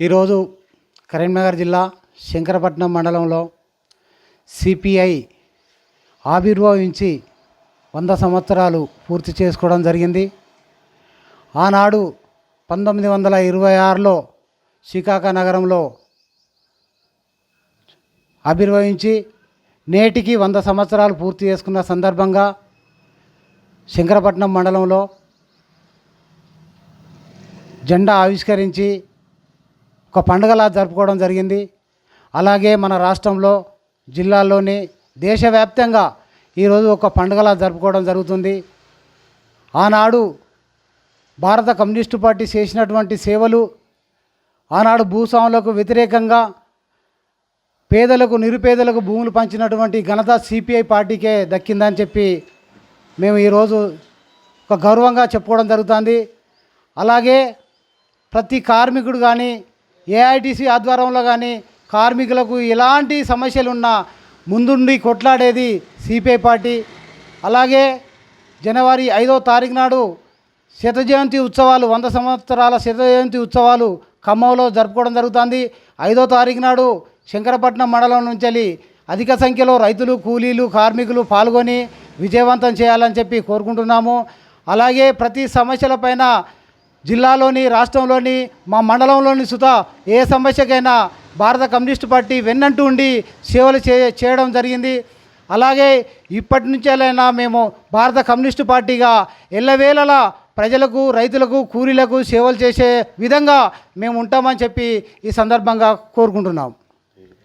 ఈరోజు కరీంనగర్ జిల్లా శంకరపట్నం మండలంలో సిపిఐ ఆవిర్భవించి వంద సంవత్సరాలు పూర్తి చేసుకోవడం జరిగింది. ఆనాడు పంతొమ్మిది వందల ఇరవై ఆరులో శ్రీకాకుళ నగరంలో ఆవిర్భవించి నేటికి వంద సంవత్సరాలు పూర్తి చేసుకున్న సందర్భంగా శంకరపట్నం మండలంలో జెండా ఆవిష్కరించి ఒక పండుగలా జరుపుకోవడం జరిగింది. అలాగే మన రాష్ట్రంలో జిల్లాల్లోని దేశవ్యాప్తంగా ఈరోజు ఒక పండుగలా జరుపుకోవడం జరుగుతుంది. ఆనాడు భారత కమ్యూనిస్టు పార్టీ చేసినటువంటి సేవలు ఆనాడు భూస్వాములకు వ్యతిరేకంగా పేదలకు నిరుపేదలకు భూములు పంచినటువంటి ఘనత సిపిఐ పార్టీకే దక్కిందని చెప్పి మేము ఈరోజు ఒక గౌరవంగా చెప్పుకోవడం జరుగుతుంది. అలాగే ప్రతి కార్మికుడు కానీ ఏఐటీసీ ఆధ్వర్యంలో కానీ కార్మికులకు ఎలాంటి సమస్యలు ఉన్నా ముందుండి కొట్లాడేది సిపిఐ పార్టీ. అలాగే జనవరి ఐదో తారీఖు నాడు శతజయంతి ఉత్సవాలు వంద సంవత్సరాల శతజయంతి ఉత్సవాలు ఖమ్మంలో జరుపుకోవడం జరుగుతుంది. ఐదో తారీఖు నాడు శంకరపట్నం మండలం నుంచి వెళ్ళి అధిక సంఖ్యలో రైతులు కూలీలు కార్మికులు పాల్గొని విజయవంతం చేయాలని చెప్పి కోరుకుంటున్నాము. అలాగే ప్రతి సమస్యలపైన జిల్లాలోని రాష్ట్రంలోని మా మండలంలోని సుత ఏ సమస్యకైనా భారత కమ్యూనిస్టు పార్టీ వెన్నంటూ ఉండి సేవలు చే చేయడం జరిగింది. అలాగే ఇప్పటి నుంచేలైనా మేము భారత కమ్యూనిస్టు పార్టీగా ఎల్లవేళలా ప్రజలకు రైతులకు కూలీలకు సేవలు చేసే విధంగా మేము ఉంటామని చెప్పి ఈ సందర్భంగా కోరుకుంటున్నాం.